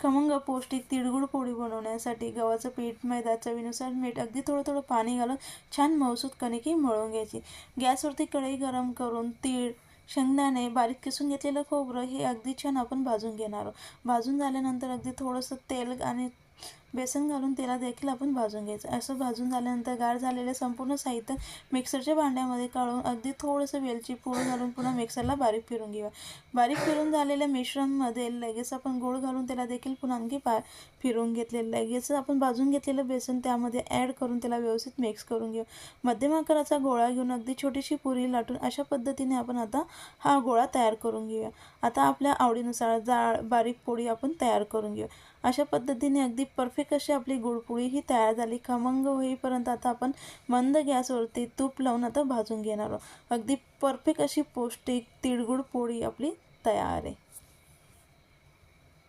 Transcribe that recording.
खमंग पौष्टिक तिळगुळ पोळी बनवण्यासाठी गव्हाचं पीठ मैदा चवीनुसार मीठ अगदी थोडं थोडं पाणी घालून छान मऊसूत कणिकी मळून घ्यायची. गॅसवरती कढई गरम करून तीळ शेंगदाणे बारीक किसून घेतलेलं खोबरं हे अगदी छान आपण भाजून घेणार आहोत. भाजून झाल्यानंतर अगदी थोडंसं तेल आणि बेसन घालून तेला देखील आपण भाजून घ्यायचं. असं भाजून झाल्यानंतर गार झालेलं संपूर्ण साहित्य मिक्सरच्या भांड्यामध्ये काढून अगदी थोडंसं वेलची पूड घालून पुन्हा मिक्सरला बारीक फिरून घेऊया. बारीक फिरून झालेल्या मिश्रणमध्ये लगेच आपण गोळ घालून त्याला देखील पुन्हा आणखी पा फिरून घेतलेलं लगेच आपण भाजून घेतलेलं बेसन त्यामध्ये ॲड करून त्याला व्यवस्थित मिक्स करून घेऊ. मध्यम आकाराचा गोळा घेऊन अगदी छोटीशी पुरी लाटून अशा पद्धतीने आपण आता हा गोळा तयार करून घेऊया. आता आपल्या आवडीनुसार जाळ बारीक पोळी आपण तयार करून घेऊ अशा पद्धतीने अगदी परफेक्ट अशी आपली गुळपोळी ही तयार झाली. खमंग होईपर्यंत आता आपण मंद गॅसवरती तूप लावून आता भाजून घेणार आहोत. अगदी परफेक्ट अशी पौष्टिक तिळगुळ पोळी आपली तयार आहे.